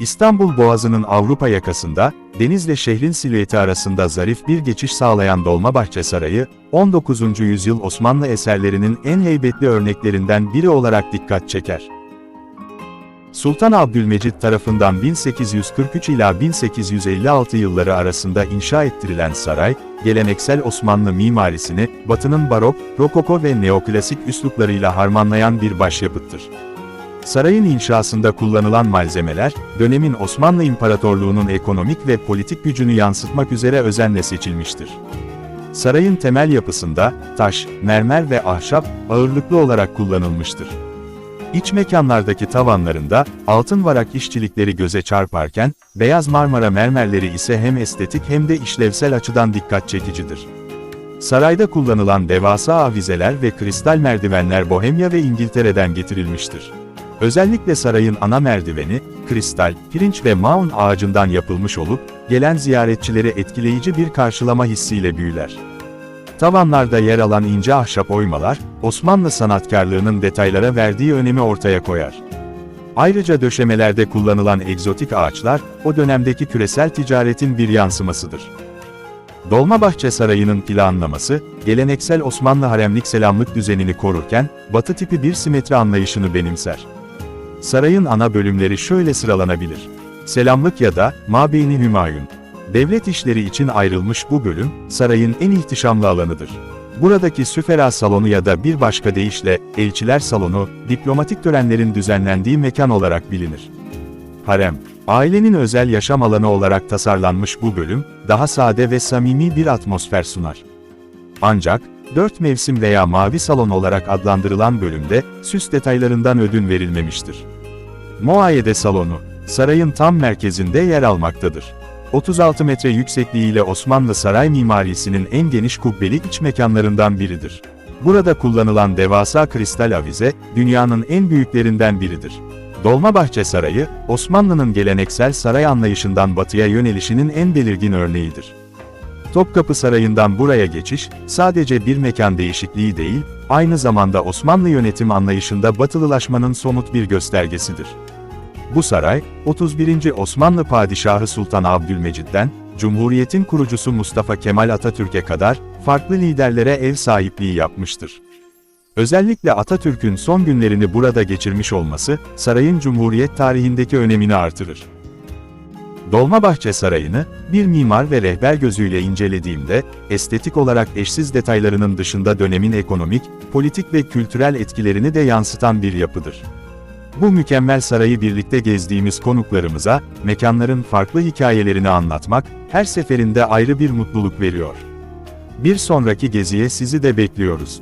İstanbul Boğazı'nın Avrupa yakasında, denizle şehrin silüeti arasında zarif bir geçiş sağlayan Dolmabahçe Sarayı, 19. yüzyıl Osmanlı eserlerinin en heybetli örneklerinden biri olarak dikkat çeker. Sultan Abdülmecit tarafından 1843 ila 1856 yılları arasında inşa ettirilen saray, geleneksel Osmanlı mimarisini, Batı'nın barok, rokoko ve neoklasik üsluplarıyla harmanlayan bir başyapıttır. Sarayın inşasında kullanılan malzemeler, dönemin Osmanlı İmparatorluğu'nun ekonomik ve politik gücünü yansıtmak üzere özenle seçilmiştir. Sarayın temel yapısında, taş, mermer ve ahşap, ağırlıklı olarak kullanılmıştır. İç mekanlardaki tavanlarında, altın varak işçilikleri göze çarparken, beyaz Marmara mermerleri ise hem estetik hem de işlevsel açıdan dikkat çekicidir. Sarayda kullanılan devasa avizeler ve kristal merdivenler Bohemya ve İngiltere'den getirilmiştir. Özellikle sarayın ana merdiveni, kristal, pirinç ve maun ağacından yapılmış olup, gelen ziyaretçileri etkileyici bir karşılama hissiyle büyüler. Tavanlarda yer alan ince ahşap oymalar, Osmanlı sanatkarlığının detaylara verdiği önemi ortaya koyar. Ayrıca döşemelerde kullanılan egzotik ağaçlar, o dönemdeki küresel ticaretin bir yansımasıdır. Dolmabahçe Sarayı'nın planlaması, geleneksel Osmanlı haremlik selamlık düzenini korurken, batı tipi bir simetri anlayışını benimser. Sarayın ana bölümleri şöyle sıralanabilir. Selamlık ya da Mabeyni Hümayun. Devlet işleri için ayrılmış bu bölüm, sarayın en ihtişamlı alanıdır. Buradaki süfera salonu ya da bir başka deyişle, elçiler salonu, diplomatik törenlerin düzenlendiği mekan olarak bilinir. Harem, ailenin özel yaşam alanı olarak tasarlanmış bu bölüm, daha sade ve samimi bir atmosfer sunar. Ancak, dört mevsim veya mavi salon olarak adlandırılan bölümde, süs detaylarından ödün verilmemiştir. Muayede salonu, sarayın tam merkezinde yer almaktadır. 36 metre yüksekliğiyle Osmanlı saray mimarisinin en geniş kubbeli iç mekanlarından biridir. Burada kullanılan devasa kristal avize, dünyanın en büyüklerinden biridir. Dolmabahçe Sarayı, Osmanlı'nın geleneksel saray anlayışından batıya yönelişinin en belirgin örneğidir. Topkapı Sarayı'ndan buraya geçiş, sadece bir mekan değişikliği değil, aynı zamanda Osmanlı yönetim anlayışında batılılaşmanın somut bir göstergesidir. Bu saray, 31. Osmanlı Padişahı Sultan Abdülmecid'den, Cumhuriyet'in kurucusu Mustafa Kemal Atatürk'e kadar, farklı liderlere ev sahipliği yapmıştır. Özellikle Atatürk'ün son günlerini burada geçirmiş olması, sarayın Cumhuriyet tarihindeki önemini artırır. Dolmabahçe Sarayı'nı, bir mimar ve rehber gözüyle incelediğimde, estetik olarak eşsiz detaylarının dışında dönemin ekonomik, politik ve kültürel etkilerini de yansıtan bir yapıdır. Bu mükemmel sarayı birlikte gezdiğimiz konuklarımıza, mekanların farklı hikayelerini anlatmak, her seferinde ayrı bir mutluluk veriyor. Bir sonraki geziye sizi de bekliyoruz.